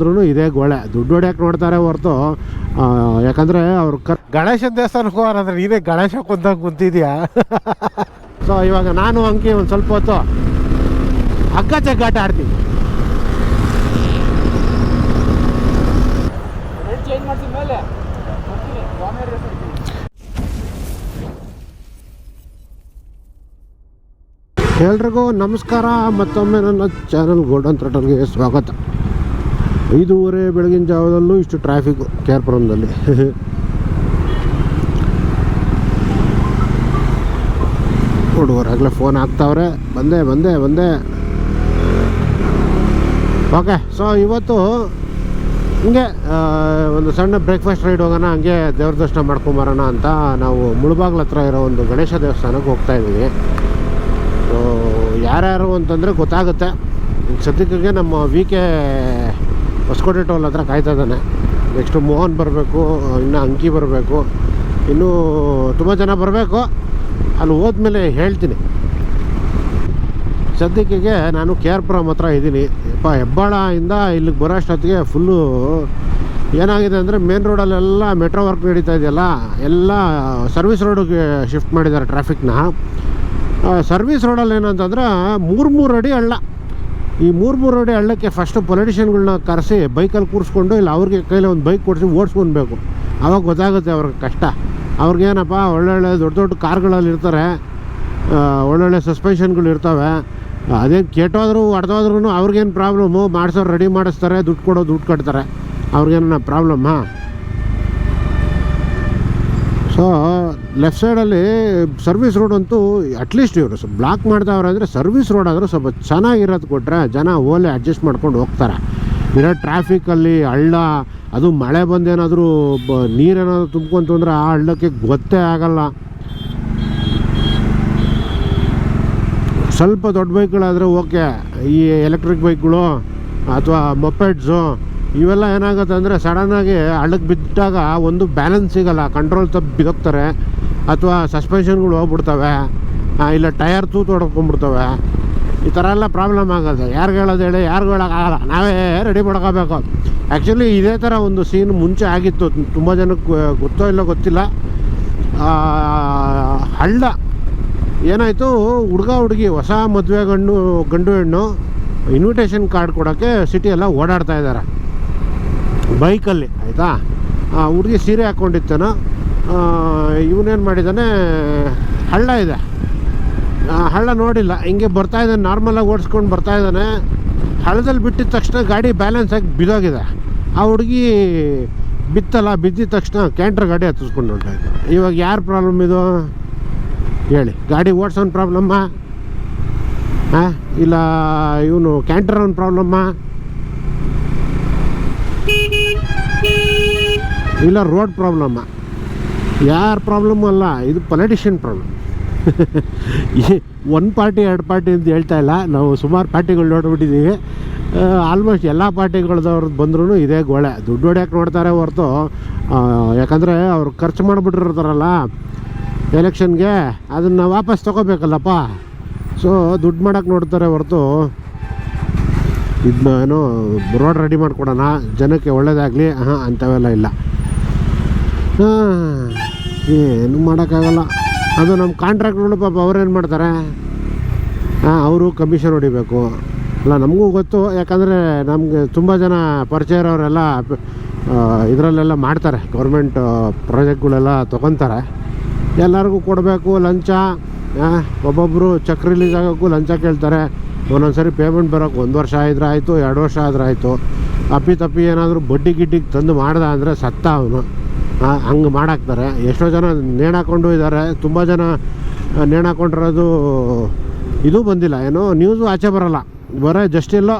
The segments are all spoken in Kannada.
ಆದ್ರೂ ಇದೇ ಗೋಳೆ. ದುಡ್ಡು ಹೊಡ್ಯಕ್ಕೆ ನೋಡ್ತಾರೆ ಹೊರತು ಯಾಕಂದರೆ ಅವ್ರು ಕ ಗಣೇಶನ ದೇವಸ್ಥಾನಕ್ಕೆ ಹೋಗೋರಂದ್ರೆ ನೀನೇ ಗಣೇಶ ಕುಂತಂಗೆ ಕುಂತಿದ್ಯಾ? ಸೊ ಇವಾಗ ನಾನು ಅಂಕಿ ಒಂದು ಸ್ವಲ್ಪ ಹೊತ್ತು ಹಗ್ಗ ಜಗ್ಗಾಟ ಆಡ್ತೀನಿ. ಎಲ್ರಿಗೂ ನಮಸ್ಕಾರ ಮತ್ತೊಮ್ಮೆ ನನ್ನ ಚಾನಲ್ ಗೋಲ್ಡನ್ ಥ್ರೆಟರ್ಗೆ ಸ್ವಾಗತ. ಐದೂವರೆ ಬೆಳಗಿನ ಜಾವದಲ್ಲೂ ಇಷ್ಟು ಟ್ರಾಫಿಕ್ಕು ಕೇರ್ಪುರಮ್ದಲ್ಲಿ ಹುಡುಗರಾಗಲೇ ಫೋನ್ ಹಾಕ್ತಾವ್ರೆ. ಬಂದೆ ಬಂದೆ ಬಂದೆ. ಓಕೆ ಸೊ ಇವತ್ತು ಹಿಂಗೆ ಒಂದು ಸಣ್ಣ ಬ್ರೇಕ್ಫಾಸ್ಟ್ ರೈಡ್ ಹೋಗೋಣ, ಹಂಗೆ ದೇವ್ರ ದರ್ಶನ ಮಾಡ್ಕೊಂಬರೋಣ ಅಂತ ನಾವು ಮುಳುಬಾಗ್ಲ ಹತ್ರ ಇರೋ ಒಂದು ಗಣೇಶ ದೇವಸ್ಥಾನಕ್ಕೆ ಹೋಗ್ತಾ ಇದ್ದೀವಿ. ಯಾರ್ಯಾರು ಅಂತಂದರೆ ಗೊತ್ತಾಗುತ್ತೆ. ಸದ್ಯಕ್ಕೆ ನಮ್ಮ ವಿ ಕೆ ಹೊಸಕೋಟೆ ಟೋಲ್ ಹತ್ರ ಕಾಯ್ತಾ ಇದ್ದಾನೆ. ನೆಕ್ಸ್ಟು ಮೋಹನ್ ಬರಬೇಕು, ಇನ್ನು ಅಂಕಿ ಬರಬೇಕು, ಇನ್ನೂ ತುಂಬ ಜನ ಬರಬೇಕು. ಅಲ್ಲಿ ಹೋದ್ಮೇಲೆ ಹೇಳ್ತೀನಿ. ಸದ್ಯಕ್ಕೆ ನಾನು ಕೆ ಆರ್ ಪುರಂ ಹತ್ರ ಇದ್ದೀನಿ. ಯಪ್ಪ ಹೆಬ್ಬಾಳದಿಂದ ಇಲ್ಲಿಗೆ ಬರೋ ಅಷ್ಟೊತ್ತಿಗೆ ಫುಲ್ಲು ಏನಾಗಿದೆ ಅಂದರೆ ಮೇನ್ ರೋಡಲ್ಲೆಲ್ಲ ಮೆಟ್ರೋ ವರ್ಕ್ ನಡೀತಾ ಇದೆಯಲ್ಲ, ಎಲ್ಲ ಸರ್ವಿಸ್ ರೋಡಿಗೆ ಶಿಫ್ಟ್ ಮಾಡಿದ್ದಾರೆ ಟ್ರಾಫಿಕ್ನ ಸರ್ವಿಸ್ ರೋಡಲ್ಲಿ ಏನಂತಂದ್ರೆ ಮೂರು ಮೂರು ಅಡಿ ಹಳ್ಳ. ಈ ಮೂರು ಮೂರು ಅಡಿ ಹಳ್ಳಕ್ಕೆ ಫಸ್ಟು ಪೊಲಿಟಿಷಿಯನ್ಗಳನ್ನ ಕರೆಸಿ ಬೈಕಲ್ಲಿ ಕೂರಿಸ್ಕೊಂಡು, ಇಲ್ಲ ಅವ್ರಿಗೆ ಕೈಲಿ ಒಂದು ಬೈಕ್ ಕೊಡಿಸಿ ಓಡಿಸ್ಕೊಳ್ಬೇಕು ಆವಾಗ ಗೊತ್ತಾಗುತ್ತೆ ಅವ್ರಿಗೆ ಕಷ್ಟ. ಅವ್ರಿಗೇನಪ್ಪ ಒಳ್ಳೊಳ್ಳೆ ದೊಡ್ಡ ದೊಡ್ಡ ಕಾರ್ಗಳಲ್ಲಿ ಇರ್ತಾರೆ. ಒಳ್ಳೊಳ್ಳೆ ಸಸ್ಪೆನ್ಷನ್ಗಳು ಇರ್ತವೆ. ಅದೇನು ಕೆಟ್ಟೋದ್ರು ಹೊಡೆದೋದ್ರೂ ಅವ್ರಿಗೇನು ಪ್ರಾಬ್ಲಮ್ಮು ಮಾಡಿಸೋರು ರೆಡಿ ಮಾಡಿಸ್ತಾರೆ, ದುಡ್ಡು ಕೊಡೋ ದುಡ್ಡು ಕಟ್ತಾರೆ. ಅವ್ರಿಗೇನ ಪ್ರಾಬ್ಲಮ್ಮಾ ಸೊ ಲೆಫ್ಟ್ ಸೈಡಲ್ಲಿ ಸರ್ವಿಸ್ ರೋಡ್ ಅಂತೂ ಅಟ್ಲೀಸ್ಟ್ ಇವರು ಬ್ಲಾಕ್ ಮಾಡ್ತಾವ್ರೆ ಅಂದರೆ ಸರ್ವಿಸ್ ರೋಡ್ ಆದರೂ ಸ್ವಲ್ಪ ಚೆನ್ನಾಗಿರೋದು ಕೊಟ್ಟರೆ ಜನ ಓಲೆ ಅಡ್ಜಸ್ಟ್ ಮಾಡ್ಕೊಂಡು ಹೋಗ್ತಾರೆ. ಇರೋ ಟ್ರಾಫಿಕಲ್ಲಿ ಹಳ್ಳ, ಅದು ಮಳೆ ಬಂದೇನಾದರೂ ಬ ನೀರೇನಾದರೂ ತುಂಬ್ಕೊಂತು ಅಂದರೆ ಆ ಹಳ್ಳಕ್ಕೆ ಗೊತ್ತೇ ಆಗಲ್ಲ. ಸ್ವಲ್ಪ ದೊಡ್ಡ ಬೈಕ್ಗಳಾದರೆ ಓಕೆ ಈ ಎಲೆಕ್ಟ್ರಿಕ್ ಬೈಕ್ಗಳು ಅಥವಾ ಮೊಪೆಡ್ಸು ಇವೆಲ್ಲ ಏನಾಗುತ್ತೆ ಅಂದರೆ ಸಡನ್ನಾಗಿ ಹಳ್ಳಕ್ಕೆ ಬಿದ್ದಾಗ ಒಂದು ಬ್ಯಾಲೆನ್ಸ್ ಸಿಗಲ್ಲ ಕಂಟ್ರೋಲ್ ತಪ್ಪು ಬಿದೋಗ್ತಾರೆ ಅಥವಾ ಸಸ್ಪೆನ್ಷನ್ಗಳು ಹೋಗ್ಬಿಡ್ತವೆ. ಇಲ್ಲ ಟಯರ್ ತೂತು ಹೊಡ್ಕೊಂಡ್ಬಿಡ್ತವೆ ಈ ಥರ ಎಲ್ಲ ಪ್ರಾಬ್ಲಮ್ ಆಗುತ್ತೆ. ಯಾರಿಗೆ ಹೇಳೋದು ಹೇಳಿ, ಯಾರಿಗೂ ಹೇಳೋಕ್ಕಾಗಲ್ಲ ನಾವೇ ರೆಡಿ ಮಾಡ್ಕೋಬೇಕು. ಆ್ಯಕ್ಚುಲಿ ಇದೇ ಥರ ಒಂದು ಸೀನ್ ಮುಂಚೆ ಆಗಿತ್ತು. ತುಂಬ ಜನಕ್ಕೆ ಗೊತ್ತೋ ಇಲ್ಲೋ ಗೊತ್ತಿಲ್ಲ. ಹಳ್ಳ. ಏನಾಯಿತು? ಹುಡುಗ ಹುಡುಗಿ, ಹೊಸ ಮದುವೆ ಗಂಡು ಗಂಡು ಹೆಣ್ಣು ಇನ್ವಿಟೇಷನ್ ಕಾರ್ಡ್ ಕೊಡೋಕ್ಕೆ ಸಿಟಿ ಎಲ್ಲ ಓಡಾಡ್ತಾ ಇದ್ದಾರೆ ಬೈಕಲ್ಲಿ. ಆಯಿತಾ? ಹುಡುಗಿ ಸೀರೆ ಹಾಕ್ಕೊಂಡಿತ್ತಾನ ಇವನೇನು ಮಾಡಿದ್ದಾನೆ? ಹಳ್ಳ ಇದೆ. ಆ, ಹಳ್ಳ ನೋಡಿಲ್ಲ. ಹಿಂಗೆ ಬರ್ತಾ ಇದ್ದಾನೆ ನಾರ್ಮಲಾಗಿ ಓಡಿಸ್ಕೊಂಡು ಬರ್ತಾ ಇದ್ದಾನೆ. ಹಳ್ಳದಲ್ಲಿ ಬಿಟ್ಟಿದ ತಕ್ಷಣ ಗಾಡಿ ಬ್ಯಾಲೆನ್ಸ್ ಆಗಿ ಬಿದ್ದೋಗಿದೆ ಆ ಹುಡುಗಿ ಬಿತ್ತಲ್ಲ ಬಿದ್ದಿದ ತಕ್ಷಣ ಕ್ಯಾಂಟ್ರ್ ಗಾಡಿ ಹತ್ತಿಸ್ಕೊಂಡು ಹೊಂಟಾಯ್ತು ಇವಾಗ ಯಾರು ಪ್ರಾಬ್ಲಮ್ ಇದು? ಹೇಳಿ. ಗಾಡಿ ಓಡ್ಸೋನ್ ಪ್ರಾಬ್ಲಮ್ಮ ಹಾಂ ಇಲ್ಲ ಇವನು ಕ್ಯಾಂಟರ್ ಅವ್ನ ಪ್ರಾಬ್ಲಮ್ಮ ಇಲ್ಲ ರೋಡ್ ಪ್ರಾಬ್ಲಮ್ಮ ಯಾರ ಪ್ರಾಬ್ಲಮ್ ಅಲ್ಲ, ಇದು ಪೊಲಿಟಿಷಿಯನ್ ಪ್ರಾಬ್ಲಮ್ ಒನ್ ಪಾರ್ಟಿ, ಎರಡು ಪಾರ್ಟಿ ಅಂತ ಹೇಳ್ತಾ ಇಲ್ಲ. ನಾವು ಸುಮಾರು ಪಾರ್ಟಿಗಳು ನೋಡ್ಬಿಟ್ಟಿದ್ದೀವಿ ಆಲ್ಮೋಸ್ಟ್ ಎಲ್ಲ ಪಾರ್ಟಿಗಳ್ದವ್ರದ್ದು ಬಂದ್ರೂ ಇದೇ ಗೋಳೆ. ದುಡ್ಡು ಹೊಡ್ಯಕ್ಕೆ ನೋಡ್ತಾರೆ ಹೊರತು. ಯಾಕಂದರೆ ಅವ್ರು ಖರ್ಚು ಮಾಡಿಬಿಟ್ಟಿರ್ತಾರಲ್ಲ, ಎಲೆಕ್ಷನ್ಗೆ, ಅದನ್ನು ವಾಪಸ್ ತೊಗೋಬೇಕಲ್ಲಪ್ಪ. ಸೊ ದುಡ್ಡು ಮಾಡೋಕ್ಕೆ ನೋಡ್ತಾರೆ ಹೊರತು. ಇದನ್ನ ಏನು ರೋಡ್ ರೆಡಿ ಮಾಡಿಕೊಡೋಣ. ಜನಕ್ಕೆ ಒಳ್ಳೆಯದಾಗಲಿ ಹಾಂ ಅಂಥವೆಲ್ಲ ಇಲ್ಲ. ಹಾಂ ಏನು ಮಾಡೋಕ್ಕಾಗಲ್ಲ. ಅದು ನಮ್ಮ ಕಾಂಟ್ರಾಕ್ಟ್ಗಳು ಪಾಪ, ಅವ್ರೇನು ಮಾಡ್ತಾರೆ? ಹಾಂ, ಅವರು ಕಮಿಷನ್ ಹೊಡಿಬೇಕು. ಅಲ್ಲ, ನಮಗೂ ಗೊತ್ತು, ಯಾಕಂದರೆ ನಮಗೆ ತುಂಬ ಜನ ಪರಿಚಯ ಇರೋರೆಲ್ಲ ಇದರಲ್ಲೆಲ್ಲ ಮಾಡ್ತಾರೆ. ಗೌರ್ಮೆಂಟ್ ಪ್ರಾಜೆಕ್ಟ್ಗಳೆಲ್ಲ ತೊಗೊತಾರೆ. ಎಲ್ಲರಿಗೂ ಕೊಡಬೇಕು, ಲಂಚ ಒಬ್ಬೊಬ್ಬರು ಚೆಕ್ ರಿಲೀಸ್ ಆಗೋಕ್ಕೂ ಲಂಚ ಕೇಳ್ತಾರೆ. ಒಂದೊಂದು ಸರಿ ಪೇಮೆಂಟ್ ಬರೋಕ್ಕೆ ಒಂದು ವರ್ಷ ಆದ್ರೆ ಆಯಿತು, ಎರಡು ವರ್ಷ ಆದರೆ ಆಯಿತು. ಅಪ್ಪಿ ತಪ್ಪಿ ಏನಾದರೂ ಬಡ್ಡಿ ಗಿಡ್ಡಿಗೆ ತಂದು ಮಾಡ್ದ ಅಂದರೆ ಸತ್ತ ಅವನು. ಹಂಗೆ ಮಾಡಾಕ್ತಾರೆ. ಎಷ್ಟೋ ಜನ ನೇಣಾಕೊಂಡು ಇದ್ದಾರೆ ತುಂಬ ಜನ ನೇಣಾಕೊಂಡಿರೋದು ಇದು ಬಂದಿಲ್ಲ. ಏನೋ ನ್ಯೂಸು ಆಚೆ ಬರೋಲ್ಲ. ಬರೋ ಜಸ್ಟ್ ಎಲ್ಲೋ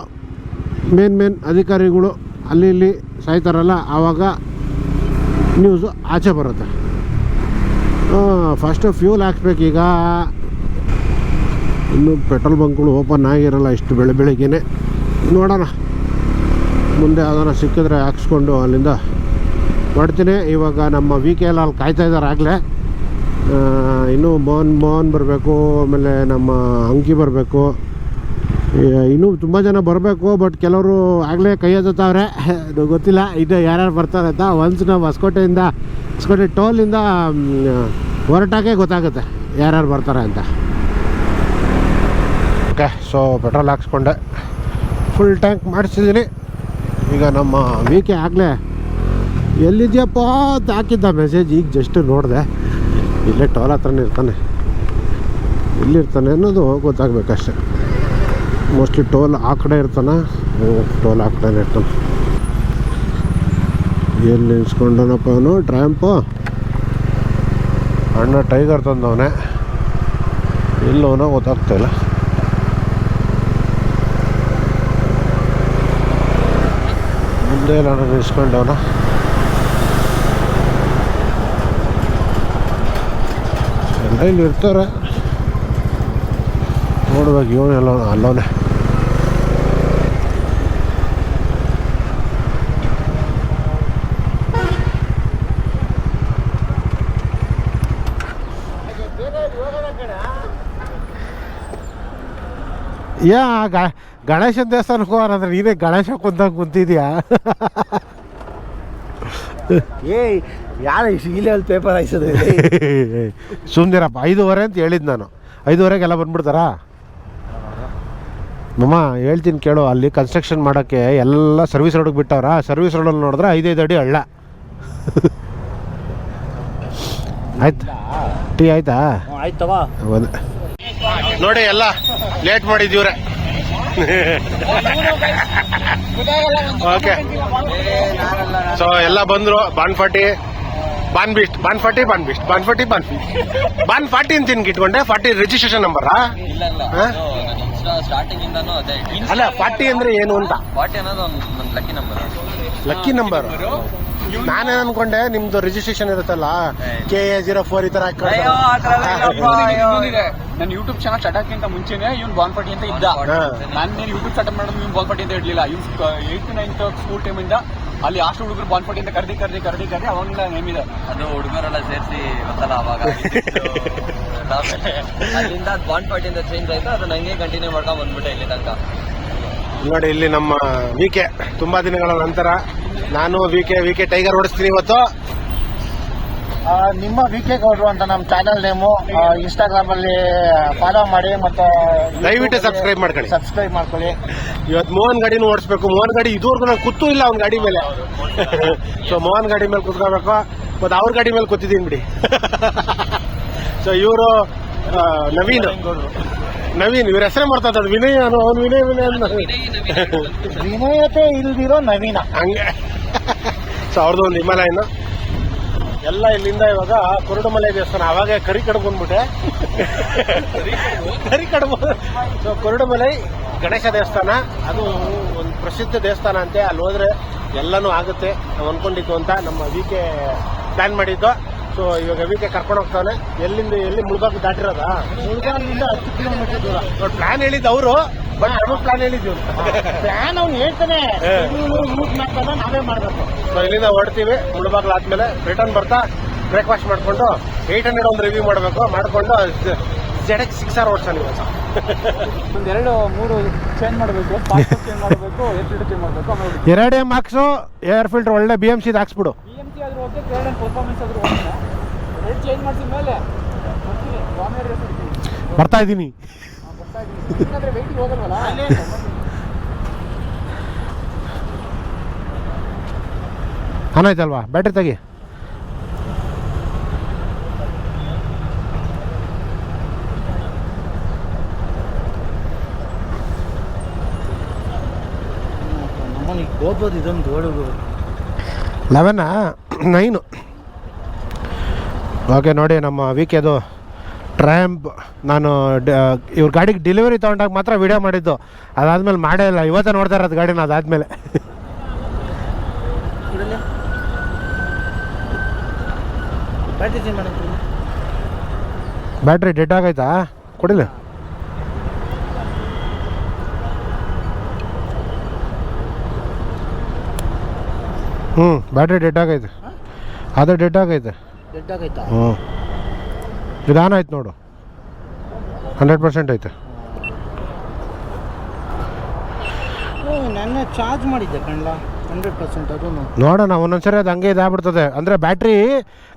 ಮೇನ್ ಮೇನ್ ಅಧಿಕಾರಿಗಳು ಅಲ್ಲಿ ಇಲ್ಲಿ ಸಾಯ್ತಾರಲ್ಲ, ಆವಾಗ ನ್ಯೂಸು ಆಚೆ ಬರುತ್ತೆ. ಫಸ್ಟು ಫ್ಯೂಲ್ ಹಾಕ್ಬೇಕೀಗ ಇನ್ನು ಪೆಟ್ರೋಲ್ ಬಂಕ್ಗಳು ಓಪನ್ ಆಗಿರಲ್ಲ ಇಷ್ಟು ಬೆಳೆ ಬೆಳಿಗ್ಗೆನೆ. ನೋಡೋಣ. ಮುಂದೆ ಯಾವ್ದಾರ ಸಿಕ್ಕಿದ್ರೆ ಹಾಕ್ಸ್ಕೊಂಡು ಅಲ್ಲಿಂದ ಹೊಡ್ತೀನಿ. ಇವಾಗ ನಮ್ಮ ವಿ ಕೆ ಎಲ್ ಅಲ್ಲಿ ಕಾಯ್ತಾ ಇದ್ದಾರೆ ಆಗಲೇ. ಇನ್ನೂ ಮೋಹನ್ ಮೋಹನ್ ಬರಬೇಕು, ಆಮೇಲೆ ನಮ್ಮ ಅಂಕಿ ಬರಬೇಕು. ಇನ್ನೂ ತುಂಬ ಜನ ಬರಬೇಕು, ಬಟ್ ಕೆಲವರು ಆಗಲೇ ಕೈ ಅದು ಗೊತ್ತಿಲ್ಲ, ಇದು ಯಾರ್ಯಾರು ಬರ್ತಾರೆ ಅಂತ ಒನ್ಸ್ ನಾವು ಹೊಸಕೋಟೆಯಿಂದ, ಹೊಸಕೋಟೆ ಟೋಲಿಂದ ಹೊರಟಾಗೆ ಗೊತ್ತಾಗುತ್ತೆ ಯಾರ್ಯಾರು ಬರ್ತಾರೆ ಅಂತ. ಓಕೆ ಸೊ ಪೆಟ್ರೋಲ್ ಹಾಕ್ಸ್ಕೊಂಡೆ. ಫುಲ್ ಟ್ಯಾಂಕ್ ಮಾಡಿಸಿದ್ದೀನಿ. ಈಗ ನಮ್ಮ ವೀಕೆ ಆಗಲೇ ಎಲ್ಲಿದ್ಯಪ್ಪ? ಅಂತ ಹಾಕಿದ್ದ ಮೆಸೇಜ್ ಈಗ ಜಸ್ಟ್ ನೋಡಿದೆ. ಇಲ್ಲೇ ಟೋಲ್ ಹತ್ರನೇ ಇರ್ತಾನೆ. ಎಲ್ಲಿರ್ತಾನೆ ಅನ್ನೋದು ಗೊತ್ತಾಗಬೇಕಷ್ಟೆ. ಮೋಸ್ಟ್ಲಿ ಟೋಲ್ ಆ ಕಡೆ ಇರ್ತಾನೆ ಟೋಲ್ ಆ ಕಡೆನೇ ಇರ್ತಾನೆ. ಎಲ್ಲಿ ನಿಲ್ಸ್ಕೊಂಡನಪ್ಪ ಅವನು? ಟ್ರ್ಯಾಂಪು ಅಣ್ಣ ಟೈಗರ್ ತಂದವನೆ. ಗೊತ್ತಾಗ್ತಾ ಇಲ್ಲ. ಮುಂದೆ ನಾನು ನಿಲ್ಸ್ಕೊಂಡವನ? ಇಲ್ಲಿ ಇರ್ತಾರೆ. ನೋಡ್ಬೇಕು ಇವನು ಎಲ್ಲ ಅಲ್ಲೋನೆ. ಯಾ ಗಣೇಶನ ದೇವಸ್ಥಾನಕ್ಕೆ ಹೋಗೋರಂದ್ರೆ ನೀನೇ ಗಣೇಶ ಕುಂತಂಗೆ ಕುಂತಿದ್ಯಾ? ಏಯ್ ಯಾರು ಈ ಲೆವೆಲ್ ಪೇಪರ್ ಹಾಯಿಸೋದು ಸುಮ್ಮನಿರಪ್ಪ ಐದೂವರೆ ಅಂತ ಹೇಳಿದ್ದು ನಾನು. ಐದೂವರೆಗೆಲ್ಲ ಬಂದ್ಬಿಡ್ತಾರಾ? ಮಮ್ಮ ಹೇಳ್ತೀನಿ ಕೇಳು ಅಲ್ಲಿ ಕನ್ಸ್ಟ್ರಕ್ಷನ್ ಮಾಡೋಕ್ಕೆ ಎಲ್ಲ ಸರ್ವಿಸ್ ರೋಡಿಗೆ ಬಿಟ್ಟವ್ರ ಸರ್ವಿಸ್ ರೋಡಲ್ಲಿ ನೋಡಿದ್ರೆ ಐದೈದು ಅಡಿ ಹಳ್ಳ. ಆಯ್ತು. ಟೀ ಆಯ್ತಾ? ಆಯ್ತವಾ ನೋಡಿ ಎಲ್ಲ ಲೇಟ್ ಮಾಡಿದ್ದೀವ್ರೆ ಓಕೆ ಸೊ ಎಲ್ಲ ಬಂದ್ರು ಬಾನ್ ಫಾರ್ಟಿ ಬಾನ್ ಬಿಸ್ಟ್ ಬಾನ್ ಫಾರ್ಟಿ ಬಾನ್ ಬಿಸ್ಟ್ ಬಾನ್ ಫಾರ್ಟಿ ಬಾನ್ ಬಿಸ್ಟ್. ಬಾನ್ ಫಾರ್ಟಿ ಅಂತ ಇಟ್ಕೊಂಡೆ ಫಾರ್ಟಿ ರಿಜಿಸ್ಟ್ರೇಷನ್ ನಂಬರಾ? ಸ್ಟಾರ್ಟಿಂಗ್ ಅಲ್ಲ ಫಾರ್ಟಿ ಅಂದ್ರೆ ಏನು ಅಂತ? ಫಾರ್ಟಿ ಅನ್ನೋದು ಲಕ್ಕಿ ನಂಬರ್ ಲಕ್ಕಿ ನಂಬರ್ ನಾನೇನ್ ಅನ್ಕೊಂಡೆ ನಿಮ್ದು ರಿಜಿಸ್ಟ್ರೇಷನ್ ಇರುತ್ತಲ್ಲ ಕೆ ಎ ಜೀರೋ ಫೋರ್ ಈ ತರ ನನ್ನ ಯೂಟ್ಯೂಬ್ ಚಾನಲ್ ಸ್ಟಾರ್ಟ್ ಹಾಕಿಂತ ಮುಂಚೆನೆ ಇವ್ನು ಬಾನ್ಪಟ್ಟಿ ಅಂತ ಇದ್ದ. ನಾನು ನೀನು ಯೂಟ್ಯೂಬ್ ಸ್ಟಾರ್ಟ್ ಮಾಡೋದು ಇವ್ನು ಬಾನ್ಪಟ್ಟಿ ಅಂತ ಇರಲಿಲ್ಲ. ಇವ್ ಏಯ್ತ್ ನೈನ್ತ್ ಸ್ಕೂಲ್ ಇಂದ ಅಲ್ಲಿ ಆಸ್ಟ್ ಹುಡುಗರು ಬಾನ್ಪಟ್ಟಿ ಅಂತ ಕರ್ದಿ ಕರ್ದಿ ಕರ್ದಿ ಕರ್ದಿ ಅವ್ನ್ ನೇಮ್ ಇದೆ. ಅದು ಹುಡುಗರೆಲ್ಲ ಸೇರಿಸಿ ಗೊತ್ತಲ್ಲ ಅವಾಗ. ಅಲ್ಲಿಂದ ಬಾಂಡ್ ಪಾರ್ಟಿಯಿಂದ ಚೇಂಜ್ ಆಯ್ತು ಅದು ನಂಗೆ ಕಂಟಿನ್ಯೂ ಮಾಡ್ಕೊಂಡು ಬಂದ್ಬಿಟ್ಟೆ ಇಲ್ಲಿ ತನಕ. ನೋಡಿ ಇಲ್ಲಿ ನಮ್ಮ ವಿ ಕೆ ತುಂಬಾ ದಿನಗಳ ನಂತರ ನಾನು V K V K tiger ಓಡಿಸ್ತೀನಿ ಇವತ್ತು. ಆ, ನಿಮ್ಮ ವಿ ಕೆ ಗೌಡ್ರು ಅಂತ ನಮ್ಮ ಚಾನೆಲ್ ನೇಮು ಇನ್ಸ್ಟಾಗ್ರಾಮ್ ಅಲ್ಲಿ ಫಾಲೋ ಮಾಡಿ ಮತ್ತೆ ದಯವಿಟ್ಟು ಸಬ್ಸ್ಕ್ರೈಬ್ ಮಾಡ್ಕೊಳ್ಳಿ. ಸಬ್ಸ್ಕ್ರೈಬ್ ಮಾಡ್ಕೊಳ್ಳಿ. ಇವತ್ತು ಮೋಹನ್ ಗಾಡಿನೂ ಓಡಿಸ್ಬೇಕು. ಮೋಹನ್ ಗಾಡಿ ಇದುವರೆಗೂ ನಾನು ಕೂತು ಇಲ್ಲ ಅವ್ನ ಗಾಡಿ ಮೇಲೆ. ಸೊ ಮೋಹನ್ ಗಾಡಿ ಮೇಲೆ ಕೂತ್ಕೋಬೇಕು. ಮತ್ತು ಅವ್ರ ಗಾಡಿ ಮೇಲೆ ಕೂತಿದ್ದೀನಿ ಬಿಡಿ. ಸೊ ಇವರು ನವೀನ್. ನವೀನ್ ಇವ್ರ ಹೆಸರೇ ಮಾಡ್ತಾ ವಿನಯ ವಿನಯ ಅನ್ನೋ ಅವ್ನು ವಿನಯ್ ವಿನಯತೆ ಇಲ್ದಿರೋ ನವೀನ. ಹಂಗೆ. ಸೊ ಅವ್ರದ್ದು ಒಂದು ಹಿಮಾಲಯನ. ಎಲ್ಲ ಇಲ್ಲಿಂದ ಇವಾಗ ಕುರುಡುಮಲೆ ದೇವಸ್ಥಾನ ಅವಾಗ ಕರಿ ಕಡುಬು ಬಂದ್ಬಿಟ್ಟೆ. ಕರಿ ಕಡುಬು ಸೊ ಕುರುಡುಮಲೈ ಗಣೇಶ ದೇವಸ್ಥಾನ ಅದು ಒಂದು ಪ್ರಸಿದ್ಧ ದೇವಸ್ಥಾನ ಅಂತೆ. ಅಲ್ಲಿ ಹೋದ್ರೆ ಎಲ್ಲನೂ ಆಗುತ್ತೆ. ನಾವು ಅನ್ಕೊಂಡಿದ್ದು ಅಂತ ನಮ್ಮ ವಿ ಕೆ ಪ್ಲಾನ್ ಮಾಡಿದ್ದು. ಸೊ ಇವಾಗ ವಿ ಕೆ ಕರ್ಕೊಂಡು ಹೋಗ್ತಾನೆ ಎಲ್ಲಿಂದ ಎಲ್ಲಿ ಮುಳ್ಬಾಗ್ ದಾಟಿರೋದ? ಮುಳುಗಾಲಿಂದ ಹತ್ತು ಕಿಲೋಮೀಟರ್ ದೂರ. ನೋಡಿ ಪ್ಲಾನ್ ಹೇಳಿದ್ದು ಅವರು ಬಟ್ ನಮಗೆ ಪ್ಲಾನ್ ಹೇಳಿದ್ವಿ ಪ್ಲಾನ್ ಅವ್ನು ಹೇಳ್ತಾನೆ. ಯೂಸ್ ನಾವೇ ಮಾಡಬೇಕು. ಸೊ ಇಲ್ಲಿಂದ ಹೊರಡ್ತೀವಿ ಮುಳುಬಾಗ್ಲು ಆದ್ಮೇಲೆ ರಿಟರ್ನ್ ಬರ್ತಾ ಬ್ರೇಕ್ಫಾಸ್ಟ್ ಮಾಡ್ಕೊಂಡು ಏಟ್ ಹಂಡ್ರೆಡ್ ಒಂದು ರಿವ್ಯೂ ಮಾಡಬೇಕು ಮಾಡ್ಕೊಂಡು ಜೆಡೆಕ್ ಸಿಕ್ಸ್ ಆರ್ ಓಡ್ಸೋಣ ಇವತ್ತು ಒಂದ್ ಎರಡು ಮೂರು ಚೇಂಜ್ ಮಾಡಬೇಕು ಚೇಂಜ್ ಮಾಡಬೇಕು ಎಫ್ ಚೇಂಜ್ ಮಾಡಬೇಕು ಆಮೇಲೆ ಎರಡೇ ಮಾರ್ಕ್ಸು ಏರ್ ಫಿಲ್ಟರ್ ಒಳ್ಳೆ ಬಿ ಎಂ ಸಿದು ಹಾಕ್ಸ್ಬಿಡು. ಬಿ ಎಂ ಸಿ ಆದ್ರೂ ಓಕೆ ಕ್ರೇಡ್ ಅಂಡ್ ಪರ್ಫಾರ್ಮೆನ್ಸ್ ಆದ್ರೂ ಓಕೆ ರೇಟ್ ಚೇಂಜ್ ಮಾಡಿದ ಮೇಲೆ ಬರ್ತೀನಿ ಸ್ವಾಮಿ ರೇಸ್ ಇರ್ತೀನಿ. ಬರ್ತಾ ಇದ್ದೀನಿ. ಆಯ್ತಲ್ವಾ? ಬ್ಯಾಟ್ರಿ ತೆಗಿ. ಇದೊಂದು ಗೋಡುಗು ಲೆವೆನಾ ನೈನು. ಓಕೆ ನೋಡಿ ನಮ್ಮ ವೀಕೆದು ಟ್ರ್ಯಾಂಪ್ ನಾನು ಇವ್ರ ಗಾಡಿಗೆ ಡೆಲಿವರಿ ತೊಗೊಂಡಾಗ ಮಾತ್ರ ವಿಡಿಯೋ ಮಾಡಿದ್ದು. ಅದಾದ್ಮೇಲೆ ಮಾಡೇ ಇಲ್ಲ. ಇವತ್ತೇ ನೋಡ್ತಾ ಇರೋದು ಗಾಡಿನ ಅದಾದ್ಮೇಲೆ. ಬ್ಯಾಟ್ರಿ ಡೆಡ್ ಆಗೈತಾ ಕೊಡಿಲ್ಲ ಹ್ಞೂ ಬ್ಯಾಟ್ರಿ ಡೆಡ್ ಆಗೈತೆ. ಅದು ಡೆಡ್ ಆಗೈತೆ. ಡೆಡ್ ಆಗೈತಾ? ಹ್ಞೂ ಇದು ಆನ್ ಆಯ್ತು ನೋಡು. ಹಂಡ್ರೆಡ್ ಪರ್ಸೆಂಟ್ ಐತೆ. ನೆನ್ನೆ ಚಾರ್ಜ್ ಮಾಡಿದ್ದೆ ಕಣ್ಲ. ಹಂಡ್ರೆಡ್ ಪರ್ಸೆಂಟ್ ಅದೂ ನೋಡೋಣ ಒಂದೊಂದ್ಸರಿ ಅದು ಹಂಗೆ ಇದಾಗ್ಬಿಡ್ತದೆ. ಅಂದರೆ ಬ್ಯಾಟ್ರಿ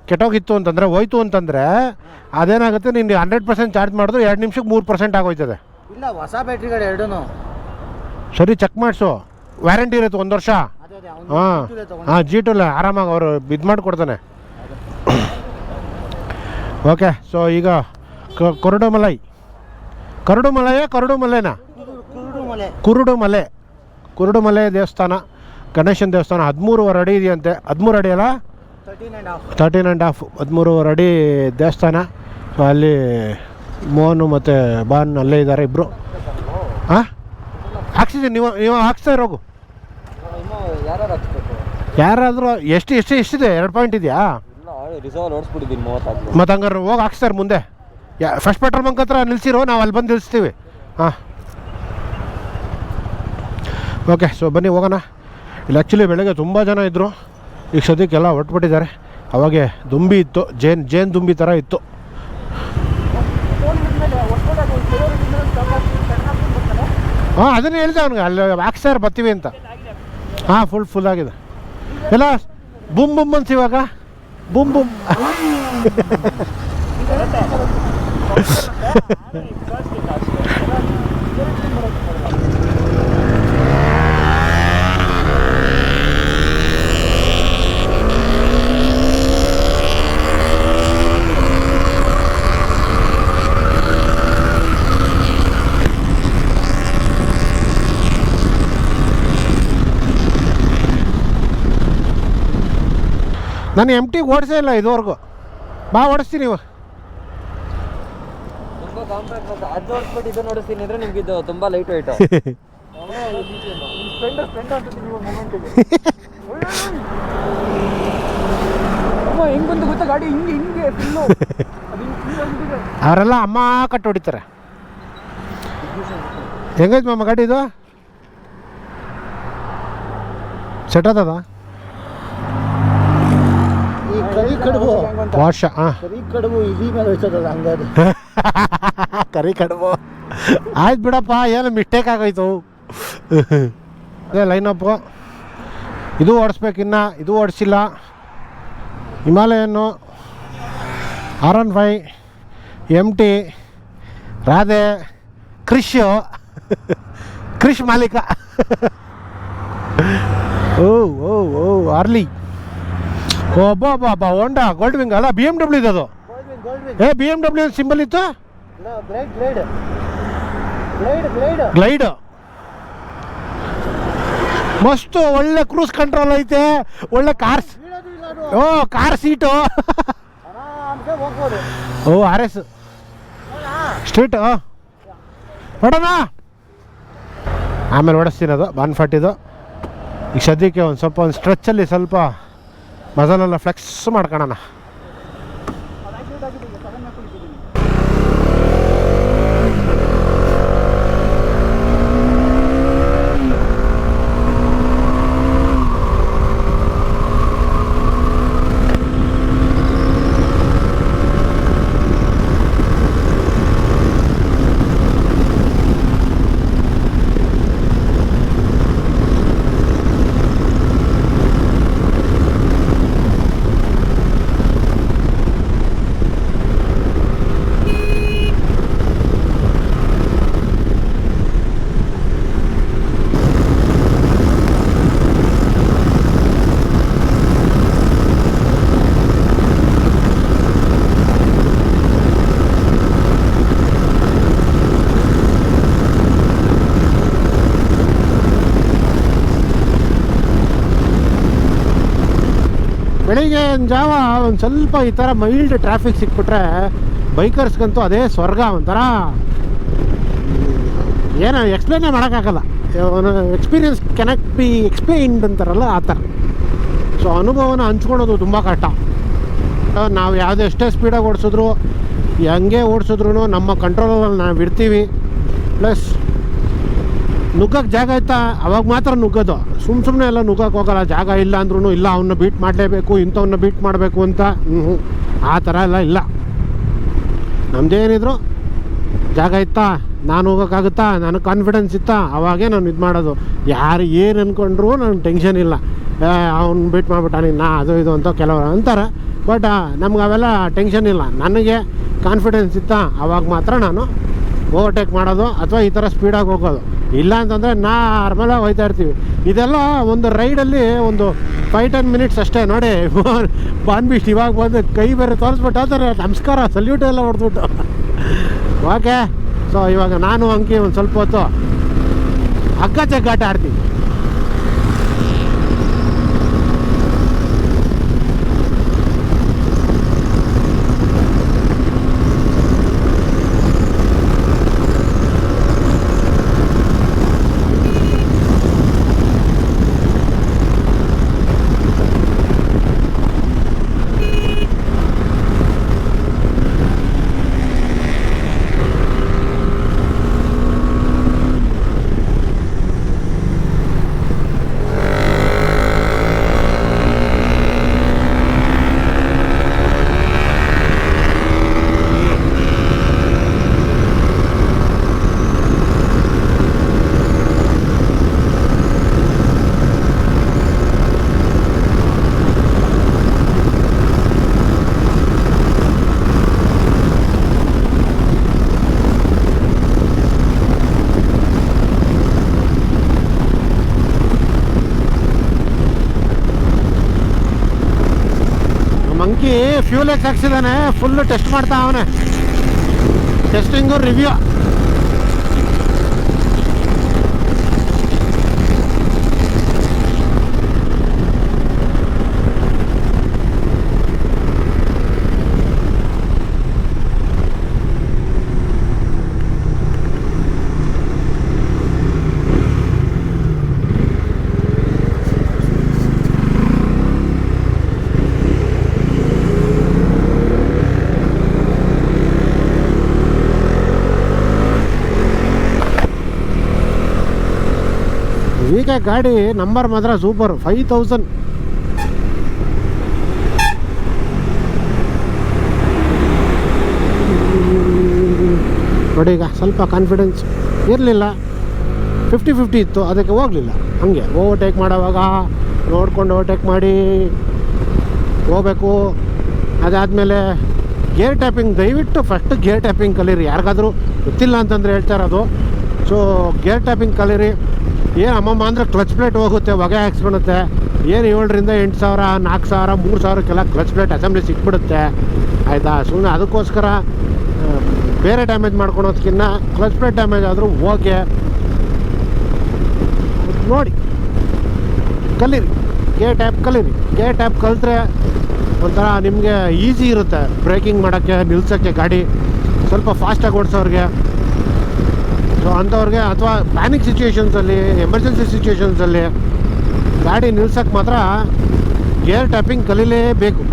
ಕೆಟ್ಟೋಗಿತ್ತು ಅಂತಂದರೆ ಹೋಯ್ತು ಅಂತಂದರೆ ಅದೇನಾಗುತ್ತೆ ನೀನು ಹಂಡ್ರೆಡ್ ಪರ್ಸೆಂಟ್ ಚಾರ್ಜ್ ಮಾಡಿದ್ರು ಎರಡು ನಿಮಿಷಕ್ಕೆ ಮೂರು ಪರ್ಸೆಂಟ್ ಆಗೋಯ್ತದೆ. ಇಲ್ಲ ಹೊಸ ಬ್ಯಾಟ್ರಿಗಳು ಎರಡೂ ಸರಿ ಚೆಕ್ ಮಾಡಿಸು. ವ್ಯಾರಂಟಿ ಇರುತ್ತೆ ಒಂದು ವರ್ಷ. ಹಾಂ. ಹಾಂ ಜಿ ಟುಲ್ಲ ಆರಾಮಾಗಿ ಅವರು ಇದು ಮಾಡಿಕೊಡ್ತಾನೆ. ಓಕೆ ಸೊ ಈಗ ಕೊರಡು ಮಲೈ ಕರಡು ಮಲೈ ಕರಡು ಮಲೆನಾ ಕುರುಡು ಮಲೆ ಕುರುಡು ಮಲೆ ದೇವಸ್ಥಾನ ಗಣೇಶನ ದೇವಸ್ಥಾನ ಹದಿಮೂರುವರೆ ಅಡಿ ಇದೆಯಂತೆ. ಹದಿಮೂರು ಅಡಿ ಅಲ್ಲ? ತರ್ಟೀನ್ ಆ್ಯಂಡ್ ಹಾಫ್ ಹದಿಮೂರುವರೆ ಅಡಿ ದೇವಸ್ಥಾನ. ಸೊ ಅಲ್ಲಿ ಮೋಹನು ಮತ್ತು ಬಾನ್ ಅಲ್ಲೇ ಇದ್ದಾರೆ ಇಬ್ಬರು ಹಾಂ ಹಾಕ್ಸಿದ್ದೀನಿ ನೀವು ನೀವು ಹಾಕ್ಸ್ತಾ ಇರೋಗು. ಯಾರಾದರೂ ಎಷ್ಟು ಎಷ್ಟು ಎಷ್ಟಿದೆ? ಎರಡು ಪಾಯಿಂಟ್ ಇದೆಯಾ? ರಿಸರ್ವ್ ಓಡಿಸ್ಬಿಟ್ಟಿದ್ದೀನಿ ಮತ್ತು ಹಂಗಾರೆ ಹೋಗಿ ಹಾಕ್ಸ್ತಾರೆ ಮುಂದೆ. ಯಾ ಫಸ್ಟ್ ಪೆಟ್ರೋಲ್ ಬಂಕ್ ಹತ್ರ ನಿಲ್ಸಿರೋ ನಾವು ಅಲ್ಲಿ ಬಂದು ನಿಲ್ಲಿಸ್ತೀವಿ ಹಾಂ. ಓಕೆ ಸೊ ಬನ್ನಿ ಹೋಗೋಣ. ಇಲ್ಲಿ ಆ್ಯಕ್ಚುಲಿ ಬೆಳಗ್ಗೆ ತುಂಬ ಜನ ಇದ್ದರು ಈಗ ಸದ್ಯಕ್ಕೆಲ್ಲ ಹೊಟ್ಬಿಟ್ಟಿದ್ದಾರೆ ಅವಾಗೆ ದುಂಬಿ ಇತ್ತು. ಜೇನ್ ಜೇನ್ ದುಂಬಿ ಥರ ಇತ್ತು. ಹಾಂ ಅದನ್ನೇ ಹೇಳಿದೆ ಅವ್ನಿಗೆ. ಅಲ್ಲಿ ಹಾಕ್ಸ್ತಾರೆ ಬರ್ತೀವಿ ಅಂತ. ಹಾಂ ಫುಲ್ ಫುಲ್ ಆಗಿದೆ. Hela, bum bum bum siwa ka? Bum bum. ನಾನು ಎಂ ಟಿ ಓಡಿಸೇ ಇಲ್ಲ ಇದುವರೆಗೂ. ಬಾ ಓಡಿಸ್ತೀನಿ ನೀವು ತುಂಬ ಕಾಂಪ್ಯಾಕ್ಟ್ ಮತ್ತು ಅದು ಓಡಿಸ್ಬಿಟ್ಟು ಇದು ನೋಡಿಸ್ತೀನಿ ಅಂದರೆ ನಿಮ್ಗೆ ಇದು ತುಂಬ ಲೈಟ್ ವೆಯ್ಟ್ ಹೆಂಗ್ ಬಂತು ಗೊತ್ತಾ? ಗಾಡಿ ಹಿಂಗೆ ಹಿಂಗೆ ಫುಲ್ಲು ಅವರೆಲ್ಲ ಅಮ್ಮ ಕಟ್ಟು ಹೊಡಿತಾರೆ. ಹೆಂಗೈತೆ ಮಾಮ ಗಾಡಿ ಇದು? ಸೆಟ್ ಆತದ ಈ ಕರಿ ಕಡುಬು. ವಾಶ ಹಾಂ ಕರಿ ಕಡುಬು ಇಲಿ ಮೇಲೆ ಹೋಯ್ತದ ಹಂಗಾದ್ರೆ ಕರಿ ಕಡುಬು. ಆಯ್ತು ಬಿಡಪ್ಪ ಏನು ಮಿಸ್ಟೇಕ್ ಆಗೋಯ್ತು. ಅದೇ ಲೈನಪ್ಪು ಇದು ಓಡಿಸ್ಬೇಕಿನ್ನ ಇದು ಓಡಿಸಿಲ್ಲ. ಹಿಮಾಲಯನ್ನು ಆರ್ ಒನ್ ಫೈ ಎಂ ಟಿ ರಾಧೆ ಕ್ರಿಶ್ ಕ್ರಿಶ್ ಮಾಲೀಕ. ಓ ಓ ಓ ಆರ್ಲಿ. ಓ ಬಾ ಬಾ ಅಬ್ಬಾ ಹೋಂಡಾ ಗೋಲ್ಡ್ ವಿಂಗ್ ಅಲ್ಲ ಬಿ ಎಂ ಡಬ್ಲ್ಯೂ ಇದು ಗೋಲ್ಡ್ ವಿನ್ ಏ ಬಿ ಎಂ ಡಬ್ಲ್ಯೂ ಸಿಂಬಲ್ ಇತ್ತು? ಗ್ಲೈಡ್ ಮಸ್ತು ಒಳ್ಳೆ ಕ್ರೂಸ್ ಕಂಟ್ರೋಲ್ ಐತೆ ಒಳ್ಳೆ ಕಾರ್ ಓ ಕಾರ್ ಸೀಟು ಓ ಆರ್ ಎಸ್ ಸ್ಟ್ರೀಟ್ ನೋಡೋಣ ಆಮೇಲೆ ಓಡಿಸ್ತೀನಿ ಅದು ಬಾನ್ ಫಾಟಿದು ಈಗ ಸದ್ಯಕ್ಕೆ ಒಂದು ಸ್ವಲ್ಪ ಒಂದು ಸ್ಟ್ರೆಚ್ಚಲ್ಲಿ ಸ್ವಲ್ಪ ಮಸಾಲೆಲ್ಲ ಫ್ಲೆಕ್ಸ್ ಮಾಡ್ಕೊಳ್ಳೋಣ ಬೆಳಿಗ್ಗೆ ಒಂದು ಜಾವ, ಒಂದು ಸ್ವಲ್ಪ ಈ ಥರ ಮೈಲ್ಡ್ ಟ್ರಾಫಿಕ್ ಸಿಕ್ಬಿಟ್ರೆ ಬೈಕರ್ಸ್ಗಂತೂ ಅದೇ ಸ್ವರ್ಗ ಒಂಥರ. ಏನೋ ಎಕ್ಸ್ಪ್ಲೇನೇ ಮಾಡೋಕ್ಕಾಗಲ್ಲ. ಎಕ್ಸ್ಪೀರಿಯನ್ಸ್ ಕೆನಾಟ್ ಬಿ ಎಕ್ಸ್ಪ್ಲೈನ್ಡ್ ಅಂತಾರಲ್ಲ ಆ ಥರ ಸೊ ಅನುಭವನ ಹಂಚ್ಕೊಳ್ಳೋದು ತುಂಬ ಕಷ್ಟ. ನಾವು ಯಾವುದೇ ಎಷ್ಟೇ ಸ್ಪೀಡಾಗಿ ಓಡಿಸಿದ್ರು, ಹೆಂಗೆ ಓಡಿಸಿದ್ರು ನಮ್ಮ ಕಂಟ್ರೋಲಲ್ಲಿ ನಾವು ಇರ್ತೀವಿ ಪ್ಲಸ್ ನುಗ್ಗಕ್ಕೆ ಜಾಗ ಆಯ್ತಾ ಅವಾಗ ಮಾತ್ರ ನುಗ್ಗೋದು. ಸುಮ್ಮ ಸುಮ್ಮನೆ ಎಲ್ಲ ನುಗ್ಗಕ್ಕೆ ಹೋಗಲ್ಲ. ಜಾಗ ಇಲ್ಲ ಅಂದ್ರೂ ಇಲ್ಲ ಅವನ್ನ ಬೀಟ್ ಮಾಡಲೇಬೇಕು ಇಂಥವನ್ನ ಬೀಟ್ ಮಾಡಬೇಕು ಅಂತ. ಹ್ಞೂ ಆ ಥರ ಎಲ್ಲ ಇಲ್ಲ. ನಮ್ದೇನಿದ್ರು ಜಾಗ ಇತ್ತಾ? ನಾನು ಹೋಗೋಕ್ಕಾಗುತ್ತಾ? ನನಗೆ ಕಾನ್ಫಿಡೆನ್ಸ್ ಇತ್ತಾ? ಅವಾಗೇ ನಾನು ಇದು ಮಾಡೋದು. ಯಾರು ಏನು ಅಂದ್ಕೊಂಡ್ರು ನನಗೆ ಟೆನ್ಷನ್ ಇಲ್ಲ. ಅವ್ನು ಬಿಟ್ಟು ಮಾಡ್ಬಿಟ್ಟಾನೆ, ನಾ ಅದು ಇದು ಅಂತ ಕೆಲವರು ಅಂತಾರೆ. ಬಟ್ ನಮ್ಗೆ ಅವೆಲ್ಲ ಟೆನ್ಷನ್ ಇಲ್ಲ. ನನಗೆ ಕಾನ್ಫಿಡೆನ್ಸ್ ಇತ್ತಾ? ಅವಾಗ ಮಾತ್ರ ನಾನು ಓವರ್ಟೇಕ್ ಮಾಡೋದು, ಅಥವಾ ಈ ಥರ ಸ್ಪೀಡಾಗಿ ಹೋಗೋದು. ಇಲ್ಲ ಅಂತಂದರೆ ನಾರ್ಮಲಾಗಿ ಹೋಯ್ತಾ ಇರ್ತೀವಿ. ಇದೆಲ್ಲ ಒಂದು ರೈಡಲ್ಲಿ ಒಂದು ಫೈವ್ ಟೆನ್ ಮಿನಿಟ್ಸ್ ಅಷ್ಟೇ. ನೋಡಿ ಬಾನ್ಬಿಸ್ಟ್ ಇವಾಗ ಬಂದು ಕೈ ಬೇರೆ ತೋರಿಸ್ಬಿಟ್ಟು ಆ ಥರ ನಮಸ್ಕಾರ ಸಲ್ಯೂಟ್ ಎಲ್ಲ ಹೊಡೆದ್ಬಿಟ್ಟು. ಓಕೆ ಸೊ ಇವಾಗ ನಾನು ಅಂಕಿ ಒಂದು ಸ್ವಲ್ಪ ಹೊತ್ತು ಹಗ್ಗ ಜಗ್ಗಾಟ ಆಡ್ತೀನಿ. ಫ್ಯೂಲ್ ಎಕ್ಸ್ ಹಾಕ್ಸಿದಾನೆ ಫುಲ್ ಟೆಸ್ಟ್ ಮಾಡ್ತಾ ಅವನೇ. ಟೆಸ್ಟಿಂಗು ರಿವ್ಯೂ ಗಾಡಿ ನಂಬರ್ ಮಾತ್ರ ಸೂಪರ್ ಫೈವ್ ತೌಸಂಡ್ ನೋಡಿ ಈಗ ಸ್ವಲ್ಪ ಕಾನ್ಫಿಡೆನ್ಸ್ ಇರಲಿಲ್ಲ ಫಿಫ್ಟಿ ಫಿಫ್ಟಿ ಇತ್ತು, ಅದಕ್ಕೆ ಹೋಗಲಿಲ್ಲ, ಹಾಗೆ ಓವರ್ಟೇಕ್ ಮಾಡೋವಾಗ ನೋಡ್ಕೊಂಡು ಓವರ್ಟೇಕ್ ಮಾಡಿ ಹೋಗ್ಬೇಕು. ಅದಾದಮೇಲೆ ಗೇರ್ ಟ್ಯಾಪಿಂಗ್ ದಯವಿಟ್ಟು ಫಸ್ಟ್ ಗೇರ್ ಟ್ಯಾಪಿಂಗ್ ಕಲೀರಿ, ಯಾರಿಗಾದರೂ ಗೊತ್ತಿಲ್ಲ ಅಂತಂದರೆ ಹೇಳ್ತಾ ಇರೋದು. ಸೊ ಗೇರ್ ಟ್ಯಾಪಿಂಗ್ ಕಲೀರಿ. ಏನು ಅಮ್ಮಮ್ಮ ಅಂದರೆ ಕ್ಲಚ್ ಪ್ಲೇಟ್ ಹೋಗುತ್ತೆ, ಹೊಗೆ ಹಾಕ್ಸ್ಕೊಳುತ್ತೆ. ಏನು ಏಳರಿಂದ ಎಂಟು ಸಾವಿರ, ನಾಲ್ಕು ಸಾವಿರ, ಮೂರು ಸಾವಿರಕ್ಕೆಲ್ಲ ಕ್ಲಚ್ ಪ್ಲೇಟ್ ಅಸೆಂಬ್ಲಿ ಸಿಕ್ಬಿಡುತ್ತೆ. ಆಯಿತಾ? ಸುಮ್ಮನೆ ಅದಕ್ಕೋಸ್ಕರ ಬೇರೆ ಡ್ಯಾಮೇಜ್ ಮಾಡ್ಕೊಳೋದಕ್ಕಿಂತ ಕ್ಲಚ್ ಪ್ಲೇಟ್ ಡ್ಯಾಮೇಜ್ ಆದರೂ ಓಕೆ ನೋಡಿ, ಕಲೀರಿ ಕೆ ಟ್ಯಾಪ್ ಕಲೀರಿ. ಕೆ ಟ್ಯಾಪ್ ಕಲಿತ್ರೆ ಒಂಥರ ನಿಮಗೆ ಈಸಿ ಇರುತ್ತೆ. ಬ್ರೇಕಿಂಗ್ ಮಾಡೋಕ್ಕೆ, ನಿಲ್ಸೋಕ್ಕೆ ಗಾಡಿ ಸ್ವಲ್ಪ ಫಾಸ್ಟಾಗಿ ಓಡಿಸೋರಿಗೆ. ಸೊ ಅಂಥವ್ರಿಗೆ ಅಥವಾ ಪ್ಯಾನಿಕ್ ಸಿಚುವೇಷನ್ಸಲ್ಲಿ ಎಮರ್ಜೆನ್ಸಿ ಸಿಚುವೇಷನ್ಸಲ್ಲಿ ಗಾಡಿ ನಿಲ್ಸೋಕ್ಕೆ ಮಾತ್ರ ಗೇರ್ ಟ್ಯಾಪಿಂಗ್ ಕಲೀಲೇಬೇಕು.